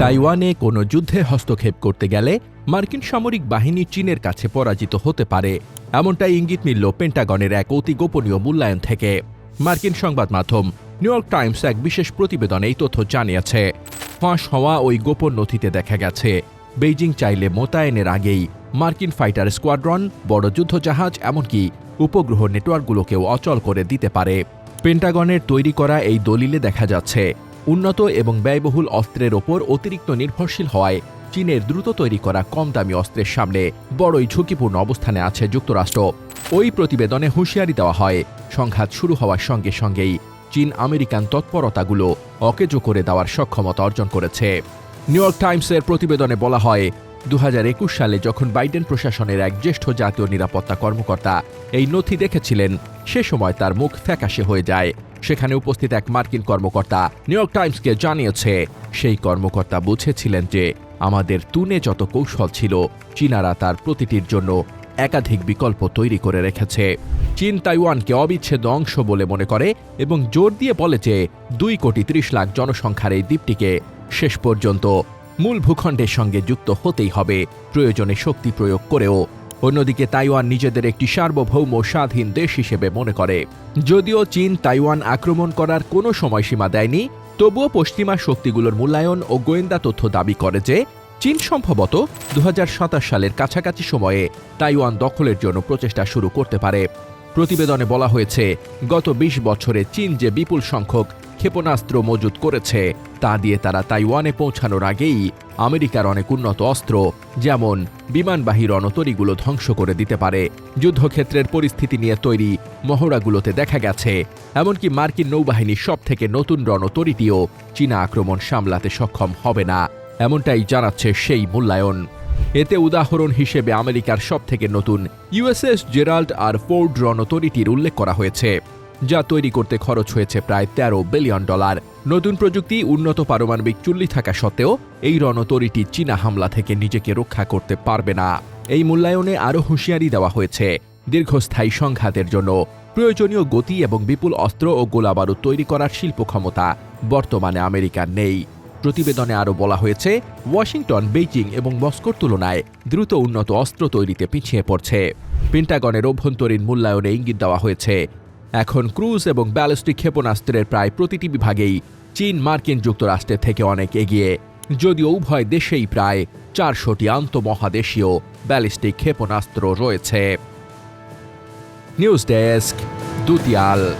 তাইওয়ানে কোনো যুদ্ধে হস্তক্ষেপ করতে গেলে মার্কিন সামরিক বাহিনী চীনের কাছে পরাজিত হতে পারে। এমনটাই ইঙ্গিত মিলল পেন্টাগনের এক অতি গোপনীয় মূল্যায়ন থেকে। মার্কিন সংবাদ মাধ্যম নিউ ইয়র্ক টাইমস এক বিশেষ প্রতিবেদনে এই তথ্য জানিয়েছে। ফাঁস হওয়া ওই গোপন নথিতে দেখা গেছে, বেইজিং চাইলে মোতায়েনের আগেই মার্কিন ফাইটার স্কোয়াড্রন, বড় যুদ্ধজাহাজ, এমনকি উপগ্রহ নেটওয়ার্কগুলোকেও অচল করে দিতে পারে। পেন্টাগনের তৈরি করা এই দলিলে দেখা যাচ্ছে উন্নত এবং ব্যয়বহুল অস্ত্রের ওপর অতিরিক্ত নির্ভরশীল হওয়ায় চীনের দ্রুত তৈরি করা কম দামি অস্ত্রের সামনে বড়ই ঝুঁকিপূর্ণ অবস্থানে আছে যুক্তরাষ্ট্র। ওই প্রতিবেদনে হুঁশিয়ারি দেওয়া হয়, সংঘাত শুরু হওয়ার সঙ্গে সঙ্গেই চীন আমেরিকান তৎপরতাগুলো অকেজো করে দেওয়ার সক্ষমতা অর্জন করেছে। নিউ ইয়র্ক টাইমসের প্রতিবেদনে বলা হয় দু হাজার একুশ সালে যখন বাইডেন প্রশাসনের এক জ্যেষ্ঠ জাতীয় নিরাপত্তা কর্মকর্তা এই নথি দেখেছিলেন, সে সময় তার মুখ ফ্যাকাশে হয়ে যায়। সেখানে উপস্থিত এক মার্কিন কর্মকর্তা। নিউ ইয়র্ক টাইমসকে জানিয়েছে, সেই কর্মকর্তা বুঝেছিলেন যে আমাদের তুনে যত কৌশল ছিল, চীনারা তার প্রতিটির জন্য একাধিক বিকল্প তৈরি করে রেখেছে। চীন তাইওয়ানকে অবিচ্ছেদ্য অংশ বলে মনে করে এবং জোর দিয়ে বলে যে দুই কোটি ত্রিশ লাখ জনসংখ্যার এই দ্বীপটিকে শেষ পর্যন্ত মূল ভূখণ্ডের সঙ্গে যুক্ত হতেই হবে। প্রয়োজনে শক্তি প্রয়োগ করেও অন্যদিকে তাইওয়ান নিজেদের একটি সার্বভৌম স্বাধীন দেশ হিসেবে মনে করে। যদিও চীন তাইওয়ান আক্রমণ করার কোনো সময়সীমা দেয়নি, তবুও পশ্চিমা শক্তিগুলোর মূল্যায়ন ও গোয়েন্দা তথ্য দাবি করে যে, চীন সম্ভবত দু হাজার সাতাশ সালের কাছাকাছি সময়ে তাইওয়ান দখলের জন্য প্রচেষ্টা শুরু করতে পারে। প্রতিবেদনে বলা হয়েছে, গত ২০ বছরে চীন যে বিপুল সংখ্যক ক্ষেপণাস্ত্র মজুত করেছে। তা দিয়ে তারা তাইওয়ানে পৌঁছানোর আগেই আমেরিকার অনেক উন্নত অস্ত্র, যেমন বিমানবাহী রণতরীগুলো ধ্বংস করে দিতে পারে। যুদ্ধক্ষেত্রের পরিস্থিতি নিয়ে তৈরি মহড়াগুলোতে দেখা গেছে। এমনকি মার্কিন নৌবাহিনীর সব থেকে নতুন রণতরীটিও চীনা আক্রমণ সামলাতে সক্ষম হবে না। এমনটাই জানাচ্ছে সেই মূল্যায়ন। এতে উদাহরণ হিসেবে আমেরিকার সবথেকে নতুন ইউএসএস জেরাল্ড আর ফোর্ড রণতরীটির উল্লেখ করা হয়েছে। যা তৈরি করতে খরচ হয়েছে প্রায় তেরো বিলিয়ন ডলার। নতুন প্রযুক্তি, উন্নত পারমাণবিক চুল্লি থাকা সত্ত্বেও এই রণতরীটি চীনা হামলা থেকে নিজেকে রক্ষা করতে পারবে না। এই মূল্যায়নে আরও হুঁশিয়ারি দেওয়া হয়েছে দীর্ঘস্থায়ী সংঘাতের জন্য। প্রয়োজনীয় গতি এবং বিপুল অস্ত্র ও গোলাবারুদ তৈরি করার শিল্প ক্ষমতা বর্তমানে আমেরিকার নেই। প্রতিবেদনে আরও বলা হয়েছে, ওয়াশিংটন, বেইজিং এবং মস্কোর তুলনায় দ্রুত উন্নত অস্ত্র তৈরিতে পিছিয়ে পড়ছে। পেন্টাগনের অভ্যন্তরীণ মূল্যায়নে ইঙ্গিত দেওয়া হয়েছে এখন ক্রুজ এবং ব্যালিস্টিক ক্ষেপণাস্ত্রের প্রায় প্রতিটি বিভাগেই চীন মার্কিন যুক্তরাষ্ট্রের থেকে অনেক এগিয়ে, যদিও উভয় দেশেই প্রায় চারশোটি আন্তমহাদেশীয় ব্যালিস্টিক ক্ষেপণাস্ত্র রয়েছে। News desk, Dutiyal.